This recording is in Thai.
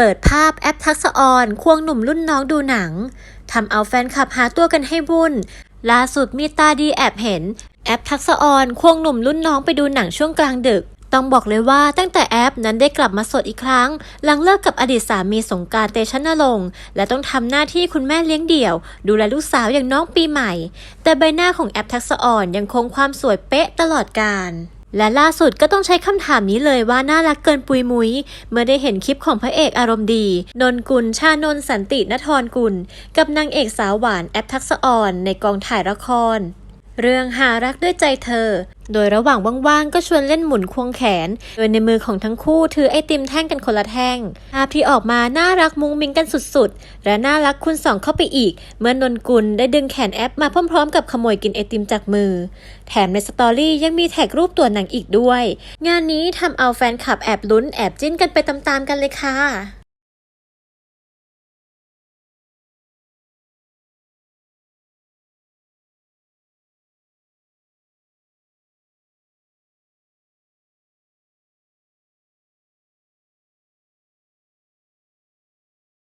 เปิดภาพแอปทักษออนควงหนุ่มรุ่นน้องดูหนังทำเอาแฟนคลับหาตัวกันให้วุ่น ล่าสุดมีตาดีแอบเห็น แอปทักษออนควงหนุ่มรุ่นน้องไปดูหนังช่วงกลางดึก ต้องบอกเลยว่าตั้งแต่แอปนั้นได้กลับมาสดอีกครั้ง หลังเลิกกับอดีตสามีสงการเตชะนรงค์และต้องทำหน้าที่คุณแม่เลี้ยงเดี่ยว ดูแลลูกสาวอย่างน้องปีใหม่ แต่ใบหน้าของแอปทักษออนยังคงความสวยเป๊ะตลอดกาล และล่าสุดก็ต้องใช้คำถามนี้เลยว่าน่ารักเกินปุยมุย เมื่อได้เห็นคลิปของพระเอกอารมณ์ดี นนกุล ชานนสันตินทรกุล กับนางเอกสาวหวานแอปทักษออนในกองถ่ายละคร เรื่องหารักด้วยใจเธอ โดยระหว่างว่างๆ ก็ชวนเล่นหมุนควงแขน โดยในมือของทั้งคู่ถือไอติมแท่งกันคนละแท่ง ภาพที่ออกมาน่ารักมุ้งมิ้งกันสุดๆ และน่ารักคุณสองเข้าไปอีก เมื่อนนกุลได้ดึงแขนแอปมาพร้อมๆ กับขโมยกินไอติมจากมือ แถมในสตอรี่ยังมีแท็กรูปตัวหนังอีกด้วย งานนี้ทำเอาแฟนคลับแอบลุ้นแอบจิ้นกันไปตามๆกันเลยค่ะ